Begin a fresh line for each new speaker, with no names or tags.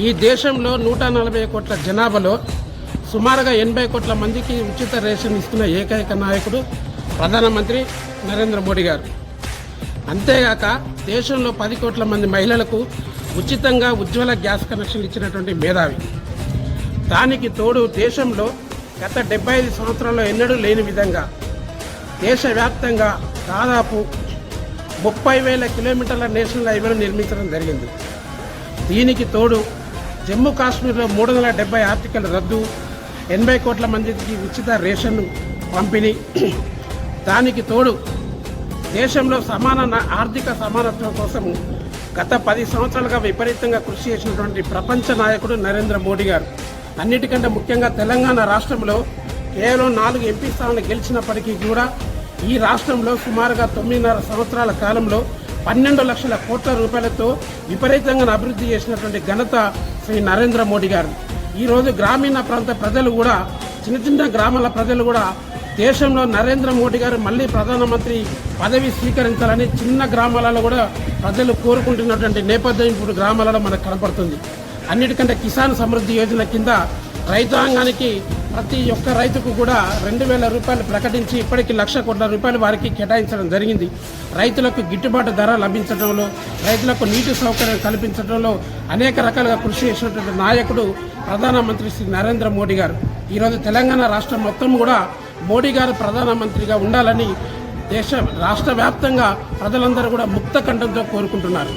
ఈ దేశంలో నూట నలభై కోట్ల జనాభాలో సుమారుగా ఎనభై కోట్ల మందికి ఉచిత రేషన్ ఇస్తున్న ఏకైక నాయకుడు ప్రధానమంత్రి నరేంద్ర మోడీ గారు. అంతేగాక దేశంలో పది కోట్ల మంది మహిళలకు ఉచితంగా ఉజ్వల గ్యాస్ కనెక్షన్ ఇచ్చినటువంటి మేధావి. దానికి తోడు దేశంలో గత డెబ్బై ఐదు సంవత్సరాల్లో ఎన్నడూ లేని విధంగా దేశవ్యాప్తంగా దాదాపు ముప్పై వేల కిలోమీటర్ల నేషనల్ హైవేలు నిర్మించడం జరిగింది. దీనికి తోడు జమ్మూ కాశ్మీర్లో మూడు వందల డెబ్బై ఆర్టికల్ రద్దు ఎనభై కోట్ల మందికి ఉచిత రేషన్ పంపిణీ. దానికి తోడు దేశంలో సమాన ఆర్థిక సమానత్వం కోసం గత పది సంవత్సరాలుగా విపరీతంగా కృషి చేసినటువంటి ప్రపంచ నాయకుడు నరేంద్ర మోడీ గారు. అన్నిటికంటే ముఖ్యంగా తెలంగాణ రాష్ట్రంలో కేవలం నాలుగు ఎంపీ స్థానాలు గెలిచినప్పటికీ కూడా ఈ రాష్ట్రంలో సుమారుగా తొమ్మిదిన్నర సంవత్సరాల కాలంలో పన్నెండు లక్షల కోట్ల రూపాయలతో విపరీతంగా అభివృద్ధి చేసినటువంటి ఘనత శ్రీ నరేంద్ర మోడీ గారు. ఈరోజు గ్రామీణ ప్రాంత ప్రజలు కూడా చిన్న చిన్న గ్రామాల ప్రజలు కూడా దేశంలో నరేంద్ర మోడీ గారు మళ్ళీ ప్రధానమంత్రి పదవి స్వీకరించాలని చిన్న గ్రామాలలో కూడా ప్రజలు కోరుకుంటున్నటువంటి నేపథ్యం ఇప్పుడు గ్రామాలలో మనకు కనపడుతుంది. అన్నిటికంటే కిసాన్ సమృద్ధి యోజన కింద రైతాంగానికి ప్రతి ఒక్క రైతుకు కూడా రెండు వేల రూపాయలు ప్రకటించి ఇప్పటికి లక్ష కోట్ల రూపాయలు వారికి కేటాయించడం జరిగింది. రైతులకు గిట్టుబాటు ధర లభించడంలో రైతులకు నీటి సౌకర్యం కల్పించడంలో అనేక రకాలుగా కృషి చేసినటువంటి నాయకుడు ప్రధానమంత్రి శ్రీ నరేంద్ర మోడీ గారు. ఈరోజు తెలంగాణ రాష్ట్రం మొత్తం కూడా మోడీ గారు ప్రధానమంత్రిగా ఉండాలని దేశ రాష్ట్ర వ్యాప్తంగా ప్రజలందరూ కూడా ముక్త కంఠంతో కోరుకుంటున్నారు.